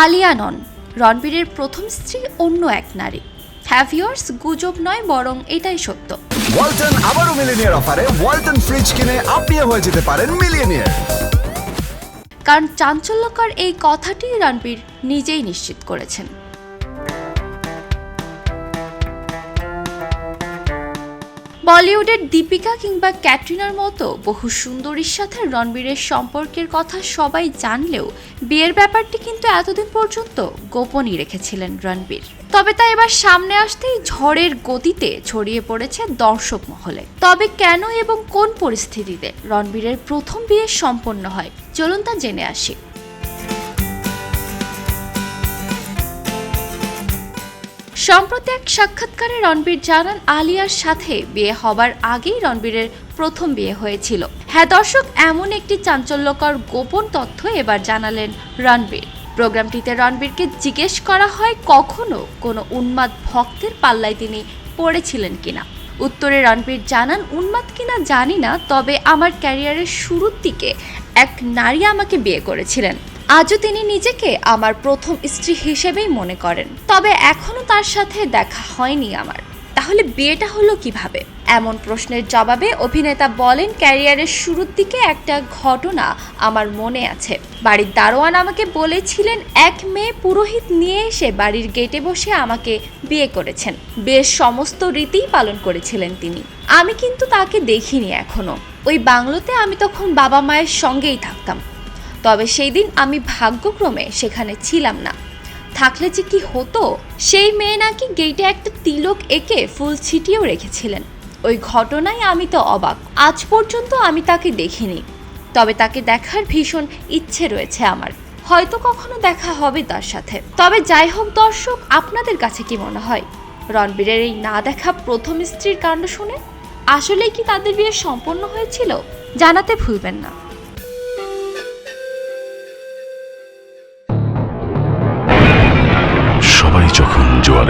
আলিয়া নন রণবীরের প্রথম স্ত্রী অন্য এক নারী। হ্যাভিয়ার্স গুজব নয় বরং এটাই সত্য। ওয়ালটন আবারও মিলিনিয়ার অফারে ওয়ালটন ফ্রিজ কিনে আপনিও হয়ে যেতে পারেন মিলিয়নিয়ার কারণ চাঞ্চল্যকর এই কথাটি রণবীর নিজেই নিশ্চিত করেছেন। বলিউডের দীপিকা কিংবা ক্যাটরিনার মতো বহু সুন্দরীর সাথে রণবীরের সম্পর্কের কথা সবাই জানলেও বিয়ের ব্যাপারটি কিন্তু এতদিন পর্যন্ত গোপনই রেখেছিলেন রণবীর। তবে তা এবার সামনে আসতেই ঝড়ের গতিতে ছড়িয়ে পড়েছে দর্শক মহলে। তবে কেন এবং কোন পরিস্থিতিতে রণবীরের প্রথম বিয়ে সম্পন্ন হয়, চলুন তা জেনে আসি। সম্প্রতি এক সাক্ষাৎকারে রণবীর জানান, আলিয়ার সাথে বিয়ে হবার আগেই রণবীরের প্রথম বিয়ে হয়েছিল। হ্যাঁ দর্শক, এমন একটি চাঞ্চল্যকর গোপন তথ্য এবার জানালেন রণবীর। প্রোগ্রামটিতে রণবীরকে জিজ্ঞেস করা হয়, কখনো কোনো উন্মাদ ভক্তের পাল্লায় তিনি পড়েছিলেন কিনা? উত্তরে রণবীর জানান, উন্মাদ কিনা জানি না, তবে আমার ক্যারিয়ারের শুরুর দিকে এক নারী আমাকে বিয়ে করেছিলেন। আজও তিনি নিজেকে আমার প্রথম স্ত্রী হিসেবেই মনে করেন। তবে এখনও তার সাথে দেখা হয়নি আমার। তাহলে বিয়েটা হলো কীভাবে? এমন প্রশ্নের জবাবে অভিনেতা বলেন, ক্যারিয়ারের শুরুর দিকে একটা ঘটনা আমার মনে আছে। বাড়ির দারোয়ান আমাকে বলেছিলেন, এক মেয়ে পুরোহিত নিয়ে এসে বাড়ির গেটে বসে আমাকে বিয়ে করেছেন। বেশ সমস্ত রীতিই পালন করেছিলেন তিনি। আমি কিন্তু তাকে দেখিনি এখনও। ওই বাংলোতে আমি তখন বাবা মায়ের সঙ্গেই থাকতাম। তবে সেই দিন আমি ভাগ্যক্রমে সেখানে ছিলাম না। থাকলে যে কি হতো, সেই মেয়ে নাকি গেটে একটা তিলক এঁকে ফুল ছিটিয়েও রেখেছিলেন। ওই ঘটনায় আমি তো অবাক। আজ পর্যন্ত আমি তাকে দেখিনি। তবে তাকে দেখার ভীষণ ইচ্ছে রয়েছে আমার। হয়তো কখনো দেখা হবে তার সাথে। তবে যাই হোক দর্শক, আপনাদের কাছে কি মনে হয়? রণবীরের এই না দেখা প্রথম স্ত্রীর কাণ্ড শুনে আসলেই কি তাদের বিয়ে সম্পন্ন হয়েছিল? জানাতে ভুলবেন না।